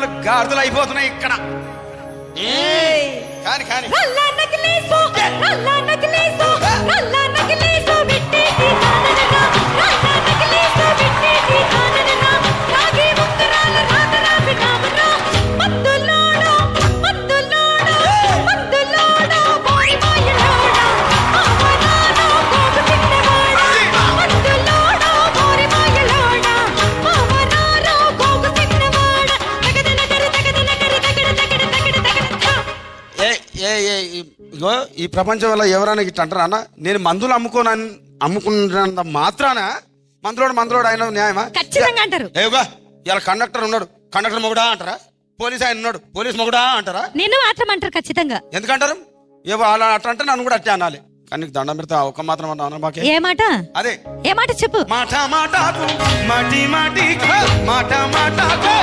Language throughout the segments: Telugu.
బంగారాలు గాడిదలు అయిపోతున్నాయి ఇక్కడ. కాని కాని. ఇగో ఈ ప్రపంచంలో ఎవరైనా ఇట్లా అంటారా? అన్న నేను మందులు అమ్ముకోను అమ్ముకున్నంత మాత్రాన మందులోడు మందులోడు ఆయన న్యాయమా? ఖచ్చితంగా అంటారు. ఏగా ఇలా కండక్టర్ ఉన్నాడు. కండక్టర్ మొగుడా అంటారా? పోలీస్ ఆయన ఉన్నాడు. పోలీస్ మొగుడా అంటారా? నిన్ను మాత్రం అంటారు ఖచ్చితంగా. ఎందుకంటారు? ఏవో అలా అట్లా అంటే నన్ను కూడా అట్టే అనాలి. కానీ దండం పెడితే ఒక మాత్రం అన్నా మాకే. ఏ మాట? అదే. ఏ మాట చెప్పు. మాట మాటకు మాటి మాటికి మాట మాటకు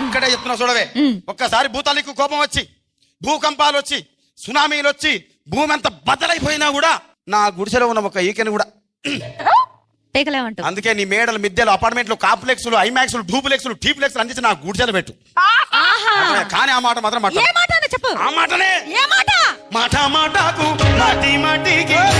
ఒక్కడే చెప్తున్నా చూడవే. ఒక్కసారి భూతాలకు కోపం వచ్చి భూకంపాలు వచ్చి సునామీలు వచ్చి భూమి అంత బద్దలైపోయినా కూడా నా గుడిసెలో ఉన్న ఒక ఈకెని కూడా అందుకే నీ మేడలు మిద్దెలు అపార్ట్మెంట్లు కాంప్లెక్స్లు ఐమాక్స్లు డూప్లెక్స్లు టీప్లెక్స్లు అందించి నా గుడిసెలు పెట్టు. ఆహా. కానీ ఆ మాట మాత్రం ఏ మాట మాట అన్న చెప్పు. ఆ మాటనే? ఏ మాట? మాట మాటకు మాటి మాటికి మాట మాటకు.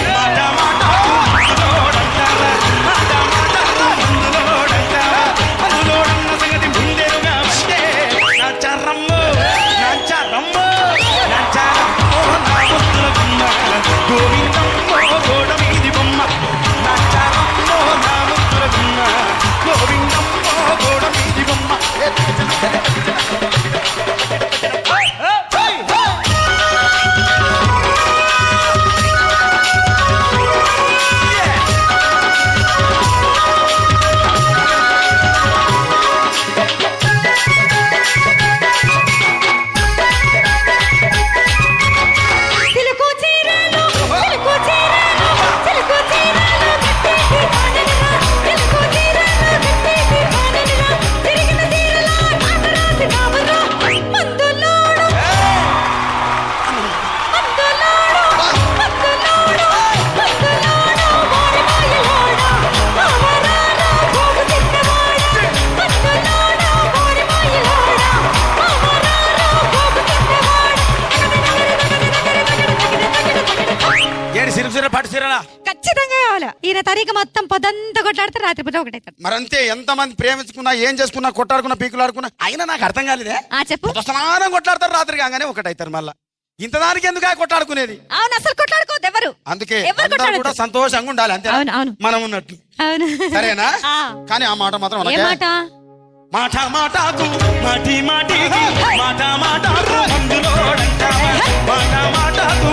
ఖచ్చితంగా కావాలి. ఈయన తరీక మొత్తం పొద్దంతా కొట్లాడితే రాత్రి పూట ఒకటైతాడు. మరంతే ఎంతమంది ప్రేమించుకున్నా ఏం చేసుకున్నా కొట్టాడుకున్నా పీకులాడుకున్నా అయినా నాకు అర్థం కాలేదే? ఆ చెప్పు. స్నానం కొట్లాడతారు రాత్రి కాగానే ఒకటైతారు మళ్ళా. ఇంత దానికి ఎందుకు ఆ కొట్టాడుకునేది అవును అసలు కొట్లాడుకోవద్దు ఎవరు? అందుకే అందరూ కూడా సంతోషంగా ఉండాలి అంతే అవును, అవును. మనం ఉన్నట్టు. అవును. సరేనా. కానీ ఆ మాట మాత్రం ఏ. మాట? మాట మాటకు మాటి మాటికి మాట మాటకు మందులోడంటావా మాట మాటకు